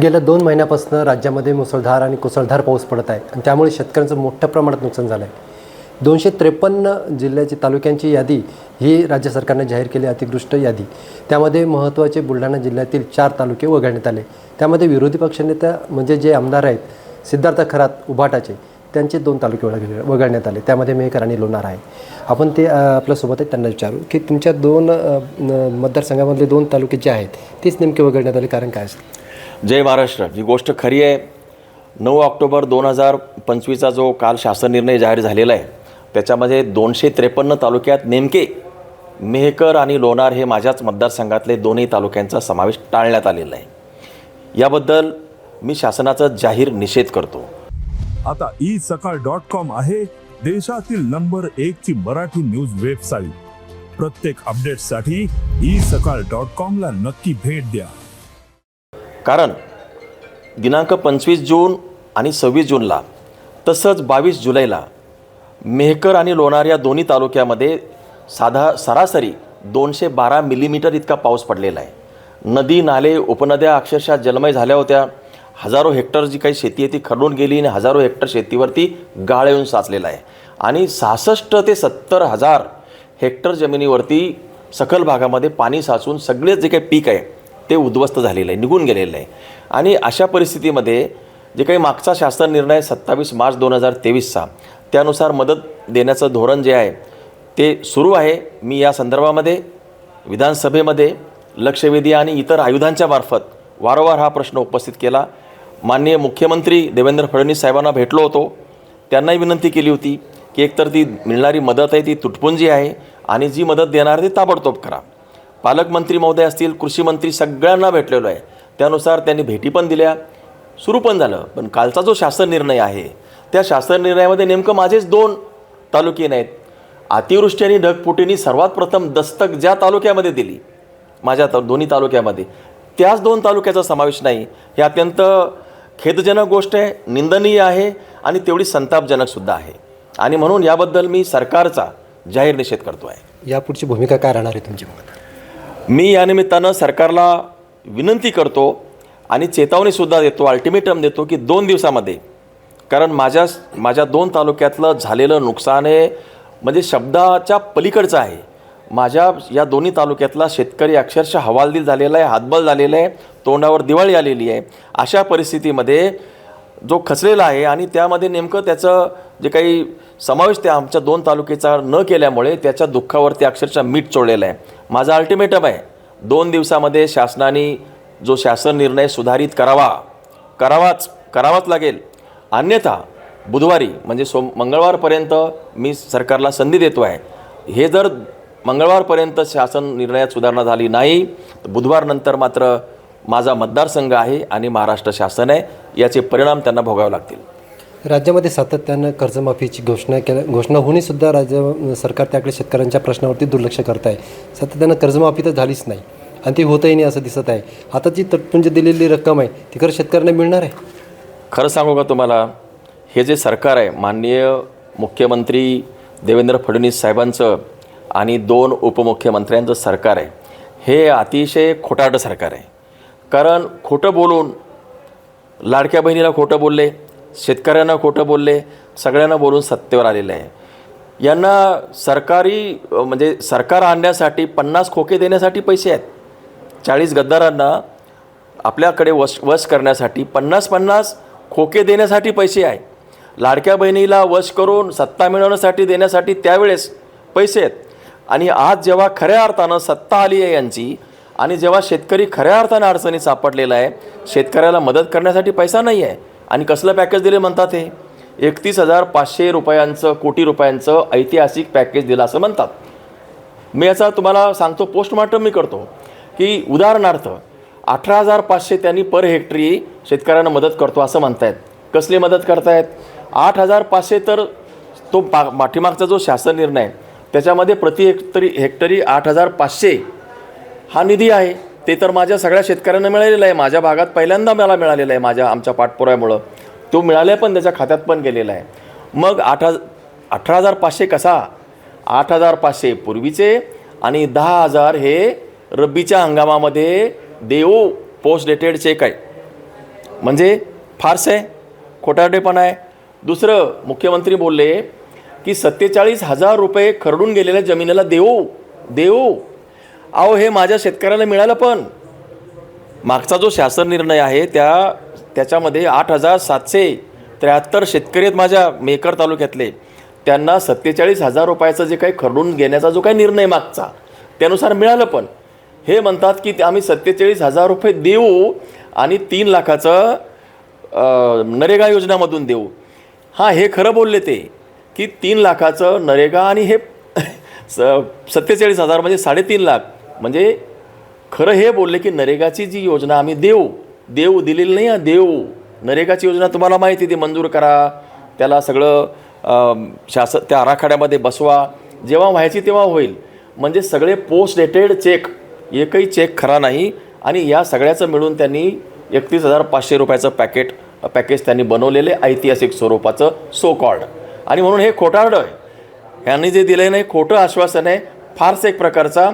गेल्या दोन महिन्यापासून राज्यामध्ये मुसळधार आणि कुसळधार पाऊस पडत आहे आणि त्यामुळे शेतकऱ्यांचं मोठ्या प्रमाणात नुकसान झालं आहे दोनशे त्रेपन्न जिल्ह्याची तालुक्यांची यादी ही राज्य सरकारने जाहीर केली अतिदृष्ट यादी. त्यामध्ये महत्त्वाचे बुलढाणा जिल्ह्यातील चार तालुके वगळण्यात आले. त्यामध्ये विरोधी पक्षनेत्या म्हणजे जे आमदार आहेत सिद्धार्थ खरात उभाटाचे त्यांचे दोन तालुके वगळले वगळण्यात आले. त्यामध्ये मेहकर आणि लोणार आहे. आपण ते आपल्यासोबत आहेत त्यांना विचारू की तुमच्या दोन मतदारसंघामधले दोन तालुके जे आहेत तेच नेमके वगळण्यात आले कारण काय असेल? जय महाराष्ट्र. ही गोष्ट खरी आहे. नऊ ऑक्टोबर दोन हजार पंचवीसचा जो काल शासन निर्णय जाहीर झालेला आहे त्याच्यामध्ये दोनशे त्रेपन्न तालुक्यात नेमके मेहकर आणि लोणार हे माझ्याच मतदारसंघातले दोन्ही तालुक्यांचा समावेश टाळण्यात आलेला आहे. याबद्दल मी शासनाचा जाहीर निषेध करतो. आता ई सकाळ डॉट कॉम आहे देशातील नंबर एक ची मराठी न्यूज वेबसाईट. प्रत्येक अपडेटसाठी ई सकाळ डॉट कॉम ला नक्की भेट द्या. कारण दिनांक पंचवीस जून आणि सव्वीस जूनला तसंच बावीस जुलैला मेहकर आणि लोणार या दोन्ही तालुक्यामध्ये साधा सरासरी दोनशे बारा मिलीमीटर इतका पाऊस पडलेला आहे. नदी नाले उपनद्या अक्षरशः जलमय झाल्या होत्या. हजारो हेक्टर जी काही शेती आहे ती खरडून गेली आणि हजारो हेक्टर शेतीवरती गाळ येऊन साचलेला आहे. आणि सहासष्ट ते सत्तर हजार हेक्टर जमिनीवरती सखल भागामध्ये पाणी साचून सगळेच जे काही पीक आहे ते उद्ध्वस्त झालेलं आहे निघून गेलेलं आहे. आणि अशा परिस्थितीमध्ये जे काही मागचा शासन निर्णय सत्तावीस मार्च दोन हजार तेवीसचा त्यानुसार मदत देण्याचं धोरण जे आहे ते सुरू आहे. मी या संदर्भामध्ये विधानसभेमध्ये लक्षवेधी आणि इतर आयुधांच्या मार्फत वारंवार हा प्रश्न उपस्थित केला. माननीय मुख्यमंत्री देवेंद्र फडणवीस साहेबांना भेटलो होतो. त्यांनाही विनंती केली होती की एकतर ती मिळणारी मदत आहे ती तुटपुंजी आहे आणि जी मदत देणार ती ताबडतोब करा. पालकमंत्री महोदय असतील कृषी मंत्री सगळ्यांना भेटलेलो आहे. त्यानुसार त्यांनी भेटी पण दिल्या. सुरू पण झालं. पण कालचा जो शासन निर्णय आहे त्या शासन निर्णयामध्ये नेमकं माझेच दोन तालुके नाहीत. अतिवृष्टी आणि ढगफुटीने सर्वात प्रथम दस्तक ज्या तालुक्यामध्ये दिली माझ्या ता दोन्ही तालुक्यामध्ये त्याच दोन तालुक्याचा समावेश नाही. हे अत्यंत खेदजनक गोष्ट आहे निंदनीय आहे आणि तेवढी संतापजनकसुद्धा आहे. आणि म्हणून याबद्दल मी सरकारचा जाहीर निषेध करतो आहे यापुढची भूमिका काय राहणार आहे तुमची मी या निमित्तानं सरकारला विनंती करतो आणि चेतावणीसुद्धा देतो अल्टिमेटम देतो की दोन दिवसामध्ये कारण माझ्या माझ्या दोन तालुक्यातलं झालेलं नुकसान हे म्हणजे शब्दाच्या पलीकडचं आहे. माझ्या या दोन्ही तालुक्यातला शेतकरी अक्षरशः हवालदिल झालेला आहे हातबल झालेला आहे तोंडावर दिवाळी आलेली आहे. अशा परिस्थितीमध्ये जो खचलेला आहे आणि त्यामध्ये नेमकं त्याचं जे काही समावेश त्या आमच्या दोन तालुक्याचा न केल्यामुळे त्याच्या दुःखावरती अक्षरशः मीठ चोळलेलं आहे. माझा अल्टिमेटम आहे दोन दिवसामध्ये शासनाने जो शासन निर्णय सुधारित करावा करावाच करावाच लागेल. अन्यथा बुधवारी म्हणजे सोम मंगळवारपर्यंत मी सरकारला संधी देतो आहे. हे जर मंगळवारपर्यंत शासन निर्णयात सुधारणा झाली नाही तर बुधवारनंतर मात्र माझा मतदारसंघ आहे आणि महाराष्ट्र शासन आहे याचे परिणाम त्यांना भोगावे लागतील. राज्यामध्ये सातत्यानं कर्जमाफीची घोषणा केल्या घोषणा होऊनही सुद्धा राज्य सरकार त्याकडे शेतकऱ्यांच्या प्रश्नावरती दुर्लक्ष करत आहे सातत्यानं कर्जमाफी तर झालीच नाही. आणि ती होतही नाही असं दिसत आहे. आता जी तटपुंज दिलेली रक्कम आहे ती खरं शेतकऱ्यांना मिळणार आहे? खरं सांगू का तुम्हाला हे जे सरकार आहे माननीय मुख्यमंत्री देवेंद्र फडणवीस साहेबांचं आणि दोन उपमुख्यमंत्र्यांचं सरकार आहे हे अतिशय खोटारडं सरकार आहे. कारण खोटं बोलून लाडक्या बहिणीला खोटं बोलले शेतकऱ्यांना खोटं बोलले सगळ्यांना बोलून सत्तेवर आलेलं आहे. यांना सरकारी म्हणजे सरकार आणण्यासाठी पन्नास खोके देण्यासाठी पैसे आहेत. चाळीस गद्दारांना आपल्याकडे वश वश करण्यासाठी पन्नास पन्नास खोके देण्यासाठी पैसे आहे. लाडक्या बहिणीला वश करून सत्ता मिळवण्यासाठी देण्यासाठी त्यावेळेस पैसे आहेत. आणि आज जेव्हा खऱ्या अर्थानं सत्ता आली आहे यांची आणि जेव्हा शेतकरी खऱ्या अर्थानं अडचणीत सापडलेला आहे शेतकऱ्याला मदत करण्यासाठी पैसा नाही आहे आणि कसलं पॅकेज दिले म्हणतात हे? एकतीस हजार पाचशे रुपयांचं कोटी रुपयांचं ऐतिहासिक पॅकेज दिलं असं म्हणतात. मी याचा तुम्हाला सांगतो पोस्टमार्टम मी करतो. की उदाहरणार्थ अठरा हजार पाचशे त्यांनी पर हेक्टरी शेतकऱ्यांना मदत करतो असं म्हणतायत. कसली मदत करतायत? आठ हजार पाचशे तर तो पा पाठीमागचा जो शासन निर्णय आहे, त्याच्यामध्ये प्रति हेक्टरी हेक्टरी आठ हजार पाचशे हा निधी आहे. ते तर माझ्या सगळ्या शेतकऱ्यांना मिळालेला आहे. माझ्या भागात पहिल्यांदा मला मिळालेला आहे माझ्या आमच्या पाठपुऱ्यामुळं तो मिळाला पण त्याच्या खात्यात पण गेलेला आहे. मग आठ अठरा हजार पाचशे कसा? आठ हजार पाचशे पूर्वीचे आणि दहा हजार हे रब्बीच्या हंगामामध्ये देऊ पोस्ट डेटेड चेक आहे. म्हणजे फारसं आहे. खोटारडेपण आहे. दुसरं मुख्यमंत्री बोलले की सत्तेचाळीस हजार रुपये खरडून गेलेल्या जमिनीला देऊ देऊ. अहो हे माझ्या शेतकऱ्याला मिळालं पण. मागचा जो शासन निर्णय आहे त्या त्याच्यामध्ये आठ हजार सातशे त्र्याहत्तर शेतकरी आहेत माझ्या मेकर तालुक्यातले. त्यांना सत्तेचाळीस हजार रुपयाचं जे काही खरडून घेण्याचा जो काही निर्णय मागचा त्यानुसार मिळालं पण. हे म्हणतात की आम्ही सत्तेचाळीस हजार रुपये देऊ आणि तीन लाखाचं नरेगा योजनामधून देऊ. हां हे खरं बोलले ते की तीन लाखाचं नरेगा आणि हे स सत्तेचाळीस हजार म्हणजे साडेतीन लाख. म्हणजे खरं हे बोलले की नरेगाची जी योजना आम्ही देऊ देऊ दिलेली नाही देऊ. नरेगाची योजना तुम्हाला माहिती ती मंजूर करा. त्याला सगळं अम, शासन त्या आराखड्यामध्ये बसवा. जेव्हा व्हायची तेव्हा होईल. म्हणजे सगळे पोस्ट डेटेड चेक एकही चेक खरा नाही. आणि या सगळ्याचं मिळून त्यांनी एकतीस हजार पाचशे रुपयाचं पॅकेट पॅकेज त्यांनी बनवलेले ऐतिहासिक स्वरूपाचं सो कॉल्ड आणि म्हणून हे खोटारडं आहे. यांनी जे दिलं नाही खोटं आश्वासन आहे. फारच एक प्रकारचा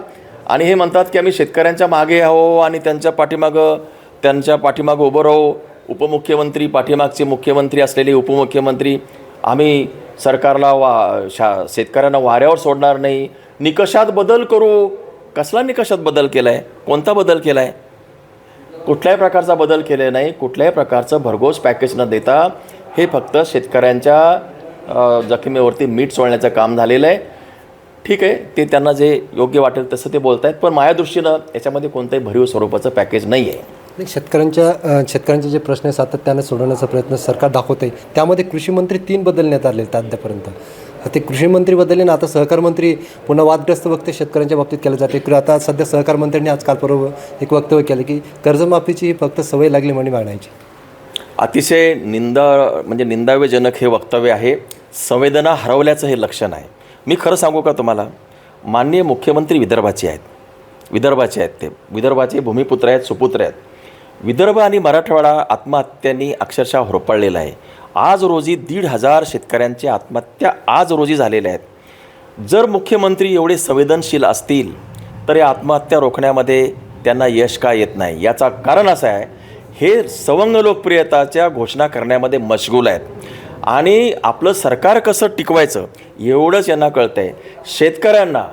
आणि हे म्हणतात की आम्ही शेतकऱ्यांच्या मागे आहो आणि त्यांच्या पाठीमागं त्यांच्या पाठीमागं उभं राहू. उपमुख्यमंत्री पाठीमागचे मुख्यमंत्री असलेले उपमुख्यमंत्री आम्ही सरकारला वा शा शेतकऱ्यांना वाऱ्यावर सोडणार नाही. निकषात बदल करू. कसला निकषात बदल केला आहे कोणता बदल केला आहे कुठल्याही प्रकारचा बदल केले नाही. कुठल्याही प्रकारचं भरघोस पॅकेज न देता हे फक्त शेतकऱ्यांच्या जखमेवरती मीठ सोडण्याचं काम झालेलं आहे. ठीक आहे ते त्यांना जे योग्य वाटेल तसं ते बोलत आहेत पण माझ्या दृष्टीनं याच्यामध्ये कोणत्याही भरीव स्वरूपाचं पॅकेज नाही आहे शेतकऱ्यांच्या शेतकऱ्यांचे जे प्रश्न सातत्याने सोडवण्याचा प्रयत्न सरकार दाखवत आहे त्यामध्ये कृषी मंत्री तीन बदलण्यात आले आहेत अद्यापर्यंत ते कृषी मंत्री बदलले ना आता सहकार मंत्री पुन्हा वादग्रस्त वक्तव्य शेतकऱ्यांच्या बाबतीत केलं जाते. आता सध्या सहकार मंत्र्यांनी आज कालपर्व एक वक्तव्य केलं की कर्जमाफीची ही फक्त सवय लागली म्हणे मागण्याची. अतिशय निंदा म्हणजे निंदाव्यजनक हे वक्तव्य आहे. संवेदना हरवल्याचं हे लक्षण आहे. मी खरं सांगू का तुम्हाला? माननीय मुख्यमंत्री विदर्भाचे आहेत. विदर्भाचे आहेत ते. विदर्भाचे भूमिपुत्र आहेत सुपुत्र आहेत. विदर्भ आणि मराठवाडा आत्महत्यांनी अक्षरशः होरपळलेला आहे. आज रोजी दीड हजार शेतकऱ्यांची आत्महत्या आज रोजी झालेल्या आहेत. जर मुख्यमंत्री एवढे संवेदनशील असतील तर या आत्महत्या रोखण्यामध्ये त्यांना यश का येत नाही? याचा कारण असं आहे हे सवंग लोकप्रियताच्या घोषणा करण्यामध्ये मशगूल आहेत. आणि आपलं सरकार कसं टिकवायचं एवढंच यांना कळतं आहे शेतकऱ्यांना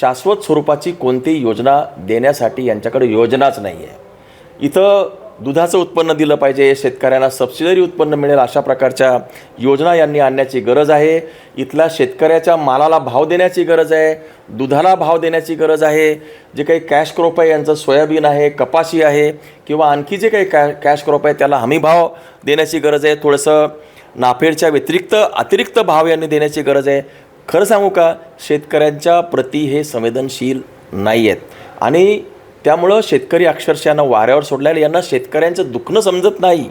शाश्वत स्वरूपाची कोणती योजना देण्यासाठी यांच्याकडे योजनाच नाही आहे इथं दुधाचं उत्पन्न दिलं पाहिजे शेतकऱ्यांना सबसिडरी उत्पन्न मिळेल अशा प्रकारच्या योजना यांनी आणण्याची गरज आहे. इथल्या शेतकऱ्याच्या मालाला भाव देण्याची गरज आहे दुधाला भाव देण्याची गरज आहे. जे काही कॅश क्रॉप आहे यांचं सोयाबीन आहे कपाशी आहे किंवा आणखी जे काही कॅ कॅश क्रॉप आहे त्याला हमी भाव देण्याची गरज आहे. थोडंसं नाफेडच्या व्यतिरिक्त अतिरिक्त भाव यांनी देण्याची गरज आहे. खरं सांगू का? शेतकऱ्यांच्या प्रती हे संवेदनशील नाही आहेत आणि त्यामुळं शेतकरी अक्षरशः वाऱ्यावर सोडल्याने यांना शेतकऱ्यांचं दुखणं समजत नाही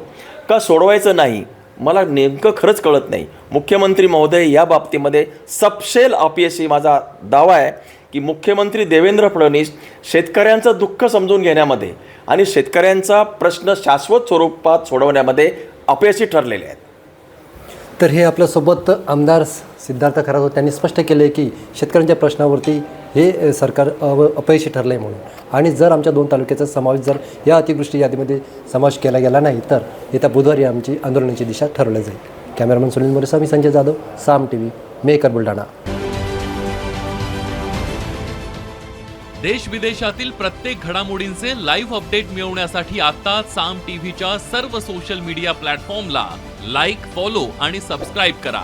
का सोडवायचं नाही? मला नेमकं खरंच कळत नाही. मुख्यमंत्री महोदय या बाबतीमध्ये सपशेल अपयशी माझा दावा आहे की मुख्यमंत्री देवेंद्र फडणवीस शेतकऱ्यांचं दुःख समजून घेण्यामध्ये आणि शेतकऱ्यांचा प्रश्न शाश्वत स्वरूपात सोडवण्यामध्ये अपयशी ठरलेले आहेत. तर हे आपल्यासोबत आमदार सिद्धार्थ खरात होते. त्यांनी स्पष्ट केले की शेतकऱ्यांच्या प्रश्नावरती हे सरकार अव अपयशी ठरलं आहे म्हणून. आणि जर आमच्या दोन तालुक्याचा समावेश जर या अतिवृष्टी यादीमध्ये समावेश केला गेला नाही तर येत्या बुधवारी आमची आंदोलनाची दिशा ठरवली जाईल. कॅमेरामन सुनील मोरेस्वामी मी Sanjay Jadhav Saam T V maker Buldhana. देश विदेशातील प्रत्येक घडामोडींचे लाईव्ह अपडेट मिळवण्यासाठी आता साम टीव्हीच्या सर्व सोशल मीडिया प्लॅटफॉर्मला लाईक फॉलो आणि सबस्क्राईब करा.